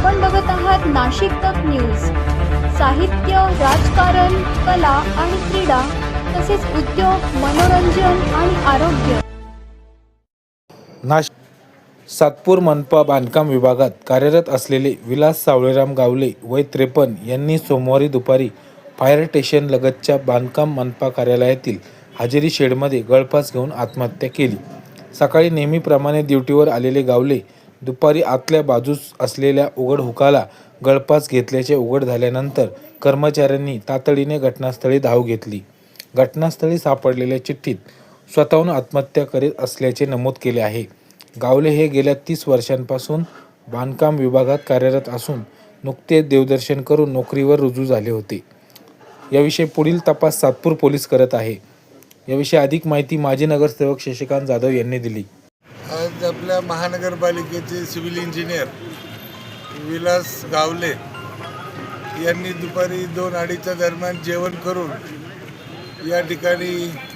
आपण बघत आहात नाशिक तक न्यूज. साहित्य राजकारण कला आणि क्रीडा तसेच उद्योग मनोरंजन आणि आरोग्य. नाश सातपूर मनपा बांधकाम विभागात कार्यरत असलेले विलास सावळेराम गावले वय त्रेपन्न यांनी सोमवारी दुपारी फायर स्टेशन लगतच्या बांधकाम मनपा कार्यालयातील हजेरी शेडमध्ये गळफास घेऊन आत्महत्या केली. सकाळी नेहमीप्रमाणे ड्युटीवर आलेले गावले दुपारी आतल्या बाजूस असलेल्या उघड हुकाला गळपास घेतल्याचे उघड झाल्यानंतर कर्मचाऱ्यांनी तातडीने घटनास्थळी धाव घेतली. घटनास्थळी सापडलेल्या चिठ्ठीत स्वतःहून आत्महत्या करीत असल्याचे नमूद केले आहे. गावले हे गेल्या तीस वर्षांपासून बांधकाम विभागात कार्यरत असून नुकतेच देवदर्शन करून नोकरीवर रुजू झाले होते. याविषयी पुढील तपास सातपूर पोलीस करत आहे. याविषयी अधिक माहिती माजी नगरसेवक शशिकांत जाधव यांनी दिली. आज आपल्या महानगरपालिकेचे सिव्हिल इंजिनियर विलास गावले यांनी दुपारी दोन अडीच्या दरम्यान जेवण करून या ठिकाणी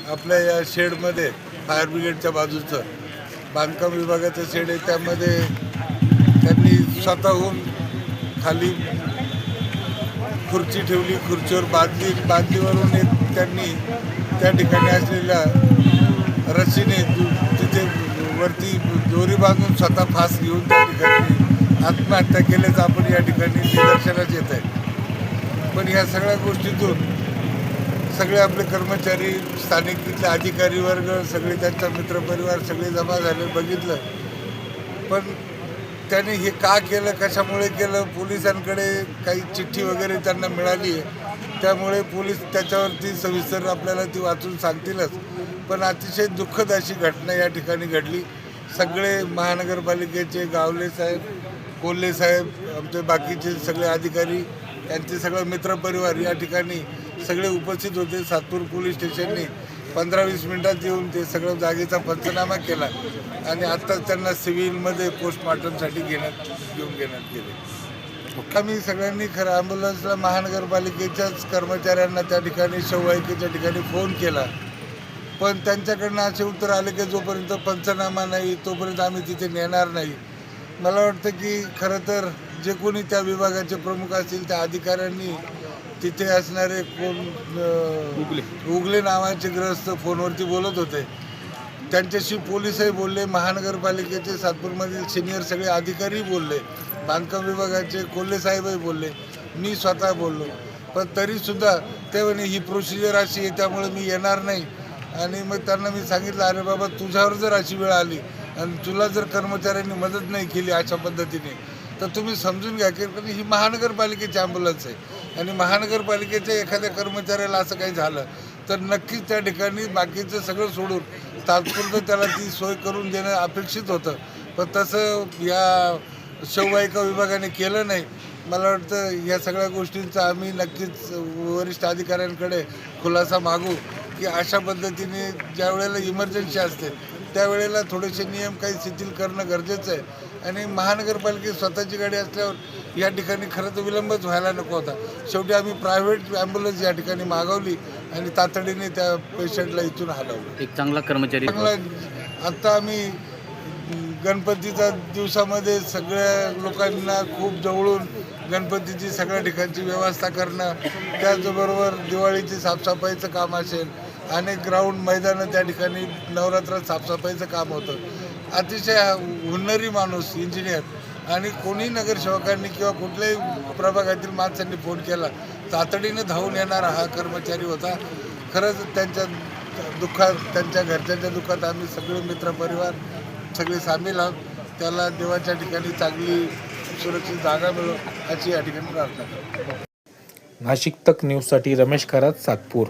आपल्या या शेडमध्ये फायर ब्रिगेडच्या बाजूचं बांधकाम विभागाचं शेड आहे त्यामध्ये त्यांनी स्वतःहून खाली खुर्ची ठेवली खुर्चीवर बादली बादलीवरून एक त्यांनी त्या ठिकाणी असलेल्या रस्सीने तिथे वरती दोरी बांधून स्वतः फास घेऊन त्या ठिकाणी आत्महत्या केल्याचं आपण या ठिकाणी निदर्शनास येत आहे. पण या सगळ्या गोष्टीतून सगळे आपले कर्मचारी स्थानिक तिथले अधिकारी वर्ग सगळे त्यांचा मित्रपरिवार सगळे जमा झाले बघितलं. पण त्याने हे का केलं कशामुळे केलं पोलिसांकडे काही चिठ्ठी वगैरे त्यांना मिळाली आहे. त्यामुळे पोलीस त्याच्यावरती सविस्तर आपल्याला ती वाचून सांगतीलच. पण अतिशय दुःखद अशी घटना या ठिकाणी घडली. सगळे महानगरपालिकेचे गावले साहेब कोल्हे साहेब आमचे बाकीचे सगळे अधिकारी त्यांचे सगळं मित्रपरिवार या ठिकाणी सगळे उपस्थित होते. सातपूर पोलीस स्टेशनने पंधरा वीस मिनिटात येऊन ते सगळं जागेचा पंचनामा केला आणि आत्ताच त्यांना सिव्हिलमध्ये पोस्टमॉर्टमसाठी घेण्यात घेऊन घेण्यात गेले. आम्ही सगळ्यांनी खरं ॲम्ब्युलन्सला महानगरपालिकेच्याच कर्मचाऱ्यांना त्या ठिकाणी शववाहिकेच्या ठिकाणी फोन केला. पण त्यांच्याकडनं असे उत्तर आले की जोपर्यंत पंचनामा नाही तोपर्यंत आम्ही तिथे नेणार नाही. मला वाटतं की खरं तर जे कोणी त्या विभागाचे प्रमुख असतील त्या अधिकाऱ्यांनी तिथे असणारे कोण उगले. नावाचे ग्रस्त फोनवरती बोलत होते. त्यांच्याशी पोलीसही बोलले महानगरपालिकेचे सातपूरमधील सिनियर सगळे अधिकारी बोलले बांधकाम विभागाचे कोल्हे साहेबही बोलले मी स्वतः बोललो. पण तरीसुद्धा ते म्हणे ही प्रोसिजर अशी आहे त्यामुळे मी येणार नाही. आणि मग त्यांना मी सांगितलं अरे बाबा तुझ्यावर जर अशी वेळ आली आणि तुला जर कर्मचाऱ्यांनी मदत नाही केली अशा पद्धतीने तर तुम्ही समजून घ्या की ही महानगरपालिकेची ॲम्ब्युलन्स आहे. आणि महानगरपालिकेच्या एखाद्या कर्मचाऱ्याला असं काही झालं तर नक्कीच त्या ठिकाणी बाकीचं सगळं सोडून तात्पुरतं त्याला ती सोय करून देणं अपेक्षित होतं. पण तसं या शववाहिका विभागाने केलं नाही. मला वाटतं या सगळ्या गोष्टींचा आम्ही नक्कीच वरिष्ठ अधिकाऱ्यांकडे खुलासा मागू की अशा पद्धतीने ज्या वेळेला इमर्जन्सी असते त्यावेळेला थोडेसे नियम काही शिथिल करणं गरजेचं आहे. आणि महानगरपालिकेत स्वतःची गाडी असल्यावर या ठिकाणी खरं तर विलंबच व्हायला नको होता. शेवटी आम्ही प्रायव्हेट ॲम्ब्युलन्स या ठिकाणी मागवली. आणि तातडीने त्या पेशंटला इथून हलवलं. एक चांगला कर्मचारी चांगला आता आम्ही गणपतीच्या दिवसामध्ये सगळ्या लोकांना खूप जवळून गणपतीची सगळ्या ठिकाणची व्यवस्था करणं त्याचबरोबर दिवाळीची साफसफाईचं काम असेल अनेक ग्राउंड मैदानं त्या ठिकाणी नवरात्रात साफसफाईचं काम होतं. अतिशय हुन्नरी माणूस इंजिनियर आणि कोणी नगरसेवकांनी किंवा कुठल्याही प्रभागातील माणसांनी फोन केला तातडीने धावून येणारा हा कर्मचारी होता. खरंच त्यांच्या दुःखात त्यांच्या घरच्यांच्या दुःखात आम्ही सगळे मित्रपरिवार सगळे सामील आहोत. त्याला देवाच्या ठिकाणी चांगली सुरक्षित जागा मिळो अशी या ठिकाणी प्रार्थना नाशिक तक न्यूजसाठी रमेश खरात सातपूर.